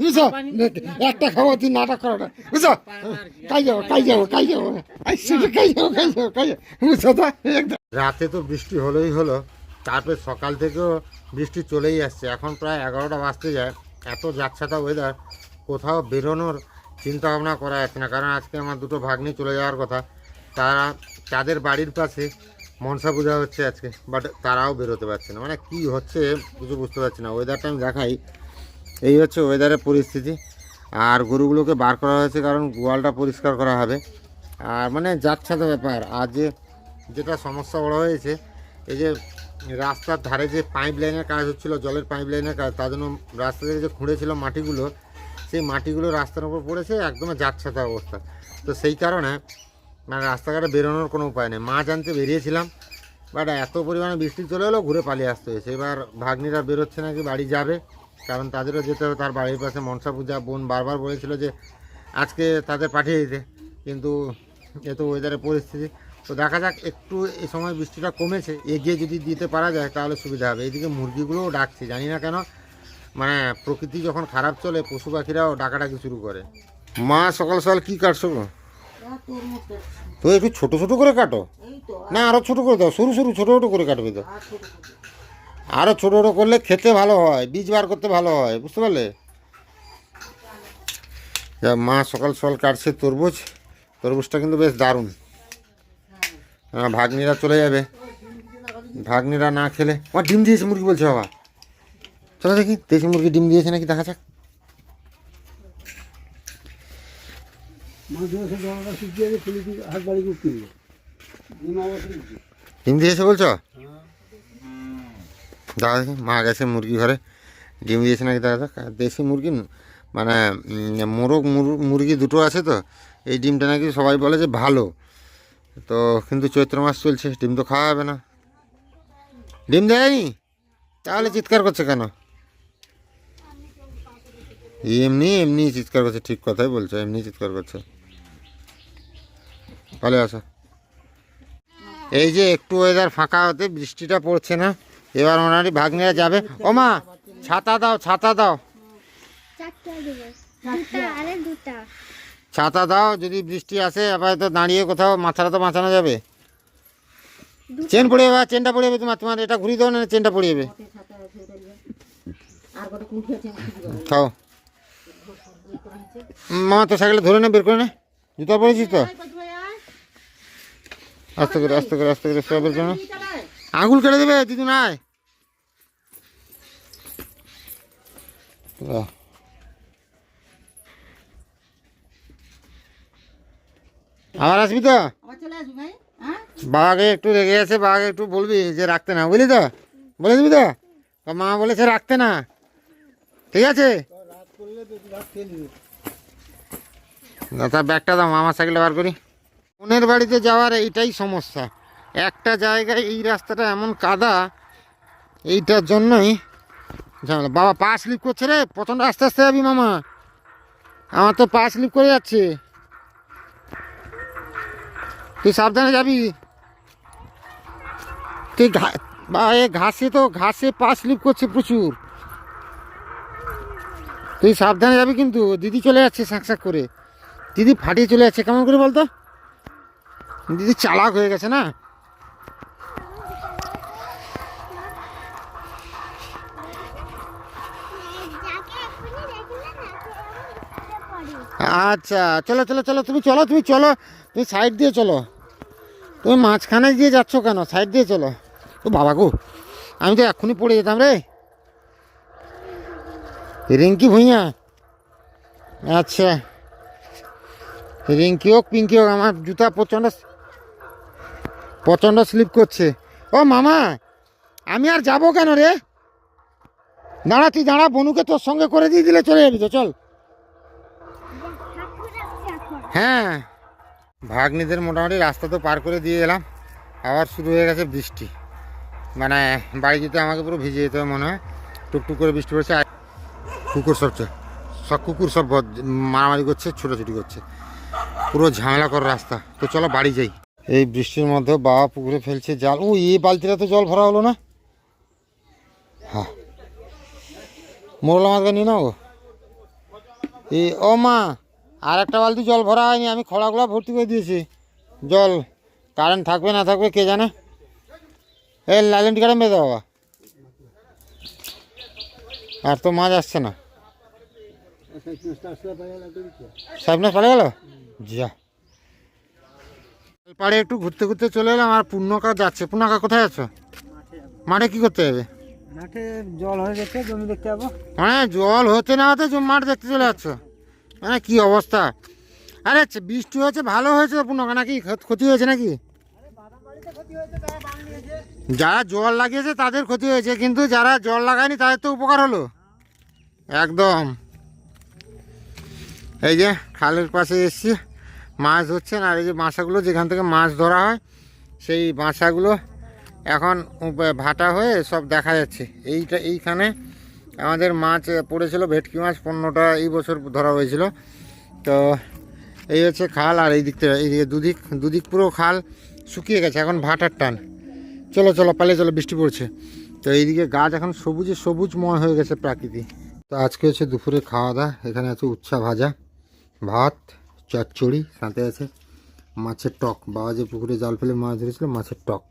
বুঝছ? একটা খাওয়া তুই নাটক করাটা বুঝছ? কাই যাব কাই যাব কাই যাব কাই যাব কাই যাব কাই যাব বুঝছ তো? রাতে তো বৃষ্টি হলোই হলো তারপরে সকাল থেকেও বৃষ্টি চলেই আসছে। এখন প্রায় এগারোটা বাজতে যায়। এত যাচ্ছাতা ওয়েদার কোথাও বেরোনোর চিন্তা ভাবনা করা যাচ্ছে না। কারণ আজকে আমার দুটো ভাগ্নি চলে যাওয়ার কথা। তারা তাদের বাড়ির পাশে মনসা পূজা হচ্ছে আজকে বাট তারাও বেরোতে পারছে না। মানে কি হচ্ছে কিছু বুঝতে পারছি না। ওয়েদারটা আমি দেখাই। এই হচ্ছে ওয়েদারের পরিস্থিতি। আর গরুগুলোকে বার করা হয়েছে কারণ গোয়ালটা পরিষ্কার করা হবে। আর মানে যাচ্ছে তো ব্যাপার। আর যে, যেটা সমস্যা বড় হয়েছে, এই যে রাস্তার ধারে যে পাইপ লাইনের কাজ হচ্ছিল, জলের পাইপ লাইনের কাজ, তার জন্য রাস্তা থেকে যে খুঁড়েছিল মাটিগুলো, সেই মাটিগুলো রাস্তার উপর পড়েছে একদম যাচ্ছাতা অবস্থা। তো সেই কারণে মানে রাস্তাঘাটে বেরোনোর কোনো উপায় নেই। মাছ আনতে বেরিয়েছিলাম। বাট এত পরিমাণে বৃষ্টি চলে এলো, ঘুরে পালিয়ে আসতে হয়েছে। এবার ভাগ্নিরা বেরোচ্ছে নাকি, বাড়ি যাবে। কারণ তাদেরও যেতে হবে, তার বাড়ির পাশে মনসা পূজা বোন বারবার বলেছিল যে আজকে তাদের পাঠিয়ে দিতে। কিন্তু এ তো ওয়েদারের পরিস্থিতি। তো দেখা যাক, একটু এ সময় বৃষ্টিটা কমেছে, এগিয়ে যদি দিতে পারা যায় তাহলে সুবিধা হবে। এইদিকে মুরগিগুলোও ডাকছে, জানি না কেন। মানে প্রকৃতি যখন খারাপ চলে, পশু পাখিরাও ডাকাডাকি শুরু করে। মা সকাল সকাল কী কাটছো তো একটু ছোট ছোট করে কাটো। না আরও ছোট করে দাও সরু সরু ছোট ছোট করে কাটবে তো। আর ছোট ছোট। করলে খেতে ভালো হয় বীজ বার করতে ভালো হয় বুঝতে পারলে? যা মা সকাল সকাল কাটছে তরমুজ তরমুজটা কিন্তু বেশ দারুণ। হ্যাঁ ভাগ্নিরা চলে যাবে। ভাগ্নিরা না খেলে ও ডিম দিয়েছে মুরগি বলছে বাবা। চলো দেখি দেশি মুরগি ডিম দিয়েছে নাকি দেখা যাক। ডিম দিয়েছে। বলছো? দাদা মা গেছে মুরগি ঘরে। ডিম দিয়েছে নাকি দাদা? দেশি মুরগি? মানে মোরগ মুরগি দুটো আছে তো। এই ডিমটা নাকি সবাই বলে যে ভালো। তো কিন্তু চৈত্র মাস চলছে ডিম তো খাওয়া হবে না। ডিম দেয়নি? তাহলে চিৎকার করছে কেন? এমনি এমনি চিৎকার করছে ঠিক কথাই বলছো এমনি চিৎকার করছে। ভালো আছো? এই যে একটু ওয়েদার ফাঁকা হতে বৃষ্টিটা পড়ছে না এবার ওনারই ভাগ্নেরা যাবে। ও মা ছাতা দাও ছাতা দাও। ছাতা দাও যদি বৃষ্টি আসে আবার তো দাঁড়িয়ে কোথাও মাথাটা তো বাঁচানো যাবে। চেন পড়ে যাবে চেনটা পড়ে যাবে তোমার তোমার এটা ঘুরিয়ে দাও না চেনটা পড়ে যাবে। খাও। মামা তো সাইকেলে ধরে নে বের করে নে। জুতা পড়েছিস তো? আস্তে করে আস্তে করে আস্তে করে সব বের করে নে আঙুল কেটে দেবে দিদি নাই। আবার আসবি তো? ভাই হ্যাঁ? বাবাকে একটু রেগে আছে বাবাকে একটু বলবি যে রাখতে না বুঝলি তো? বলে দিবি তো? তা মা বলেছে রাখতে না। ঠিক আছে? না ব্যাগটা দাও আমার সাইকেলে বার করি। বোনের বাড়িতে যাওয়ার এইটাই সমস্যা। একটা জায়গায় এই রাস্তাটা এমন কাদা, এইটার জন্যই ঝামেলা। বাবা পা স্লিপ করছে রে, প্রচণ্ড আস্তে আস্তে যাবি মামা। আমার তো পা স্লিপ করে যাচ্ছে। তুই সাবধানে যাবি। তুই বা এ ঘাসে তো, ঘাসে পা স্লিপ করছে প্রচুর। তুই সাবধানে যাবি কিন্তু, দিদি চলে যাচ্ছে শাক শাক করে। দিদি ফাটিয়ে চলে যাচ্ছে, কেমন করে বলতো? দিদি চালাক হয়ে গেছে না? আচ্ছা চলো চলো চলো, তুমি চলো তুমি চলো, তুমি সাইড দিয়ে চলো। তুমি মাঝখানে দিয়ে যাচ্ছ কেন? সাইড দিয়ে চলো। ও বাবা গো, আমি তো এক্ষুনি পড়ে যেতাম রে। রিঙ্কি ভুঁইয়া। আচ্ছা। রিঙ্কি হোক, পিঙ্কি হোক, আমার জুতা প্রচণ্ড প্রচণ্ড স্লিপ করছে। ও মামা, আমি আর যাব কেন রে? দাঁড়া, তুই দাঁড়া, বনুকে তোর সঙ্গে করে দিয়ে দিলে চলে যাবি তো, চল। হ্যাঁ ভাগ্নিদের মোটামুটি রাস্তা তো পার করে দিয়ে এলাম। আবার শুরু হয়ে গেছে বৃষ্টি। মানে বাড়ি যেতে আমাকে পুরো ভিজে যেতে হবে মনে হয়। টুকটুক করে বৃষ্টি পড়ছে আর কুকুর সব সব কুকুর সব মারামারি করছে, ছোটাছুটি করছে। পুরো ঝামেলা কর রাস্তা। তো চলো বাড়ি যাই। এই বৃষ্টির মধ্যে বাবা পুকুরে ফেলছে জাল। ও, এই বালতিটা তো জল ভরা হলো না? হ্যাঁ। মোরলা মাছকে নিয়ে নাও এই ও মা আর একটা বালতি জল ভরা হয়নি, আমি খড়াগুলো ভর্তি করে দিয়েছি। জল, কারেন্ট থাকবে না থাকবে কে জানে? এই লাইলেন্ট কারেন্ট বেঁধে বাবা। আর তো মাছ আসছে না। সাবনাস পালে গেল? যা। পাড়ে একটু ঘুরতে ঘুরতে চলে এলাম আর পূর্ণকা যাচ্ছে। পূর্ণকা কোথায় আছো? মাঠে কি করতে যাবে? মাঠে জল হয়ে গেছে জমি দেখতে যাব। মানে জল হতে না হতে মাঠ দেখতে চলে যাচ্ছ? মানে কি অবস্থা? আরে বৃষ্টি হয়েছে ভালো হয়েছে পূর্ণকা নাকি ক্ষত- ক্ষতি হয়েছে নাকি? যারা জল লাগিয়েছে তাদের ক্ষতি হয়েছে কিন্তু যারা জল লাগায়নি তাদের তো উপকার হলো। একদম। এই যে খালের পাশে এসছি। মাছ ধরছেন আর এই যে বাসাগুলো, যেখান থেকে মাছ ধরা হয়, সেই বাসাগুলো এখন ভাটা হয়ে সব দেখা যাচ্ছে। এইটা, এইখানে আমাদের মাছ পড়েছিল, ভেটকি মাছ পনেরোটা এই বছর ধরা হয়েছিল। তো এই হচ্ছে খাল, আর এই দিক থেকে এইদিকে দুদিক দুদিক পুরো খাল শুকিয়ে গেছে, এখন ভাটার টান। চলো চলো, পালিয়ে চলো, বৃষ্টি পড়ছে। তো এইদিকে গাছ এখন সবুজে সবুজময় হয়ে গেছে প্রাকৃতিক। তো আজকে হচ্ছে দুপুরে খাওয়া দাওয়া, এখানে আছে উচ্ছা ভাজা, ভাত। চচ্চড়ি সাথে আছে মাছের টক। বাবা যে পুকুরে জাল ফেলে মাছ ধরেছিল মাছের টক।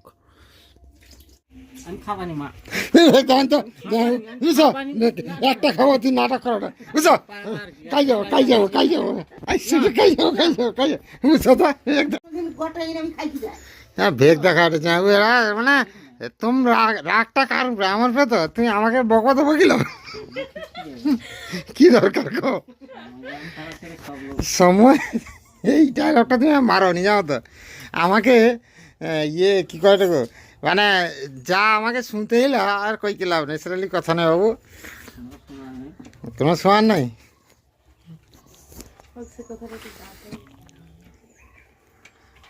একটা খাব তুই নাটক করো না। বুঝছ? কাই যাব কাই যাব কাই যাব কাই যাব কাই যাব কাই যাব বুঝছ তো? হ্যাঁ ভেগ দেখা মানে তুমি রাগ, রাগটা কার? আমার উপরে তো? তুমি আমাকে বকা দেবো কিলো কি দরকার গো? সময়, এই ডায়লগটা তুমি মারো নি জানো তো? আমাকে ইয়ে কি করে গো মানে যা আমাকে শুনতে এলো, আর কই কি লাভ নেই? কথা নেই বাবু। তোমার শোয়ার নাই?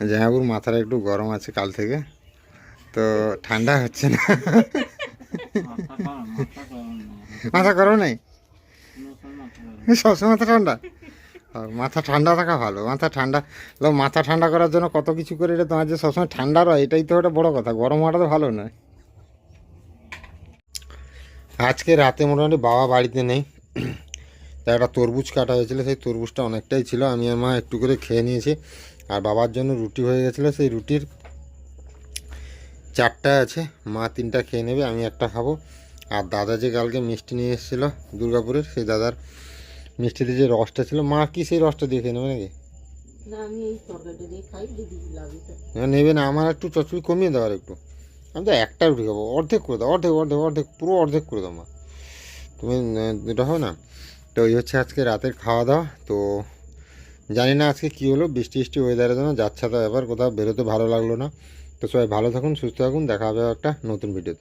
জাহাবুর মাথাটা একটু গরম আছে কাল থেকে। তো ঠান্ডা হচ্ছে না। মাথা গরম নেই? সবসময় মাথা ঠান্ডা? মাথা ঠান্ডা থাকা ভালো মাথা ঠান্ডা। লো মাথা ঠান্ডা করার জন্য কত কিছু করে এটা তোমার যে সবসময় ঠান্ডা রয় এটাই তো একটা বড় কথা গরম হওয়াটা তো ভালো নয়। আজকে রাতে মোটামুটি বাবা বাড়িতে নেই। তা একটা তরমুজ কাটা হয়েছিল সেই তরমুজটা অনেকটাই ছিল আমি আর মা একটু করে খেয়ে নিয়েছি। আর বাবার জন্য রুটি হয়ে গেছিল সেই রুটির চারটা আছে মা তিনটা খেয়ে নেবে আমি একটা খাব। আর দাদা যে কালকে মিষ্টি নিয়ে এসেছিল দুর্গাপুরের সেই দাদার মিষ্টিতে যে রসটা ছিল মা কি সেই রসটা দিয়ে খেয়ে নেবে নাকি? নেবে না আমার একটু চচড়ি কমিয়ে দেওয়ার একটু। আমি তো একটা রুটি খাব অর্ধেক করে দাও অর্ধেক অর্ধেক অর্ধেক পুরো অর্ধেক করে দাও মা। তুমি এটা হবে না? তো এই হচ্ছে আজকে রাতের খাওয়া দাওয়া তো জানি না আজকে কী হলো বৃষ্টি বৃষ্টি ওয়েদারের জন্য যাচ্ছে তো ব্যাপার কোথাও বেরোতে ভালো লাগল না। তো সবাই ভালো থাকুন সুস্থ থাকুন দেখা হবে একটা নতুন ভিডিওতে।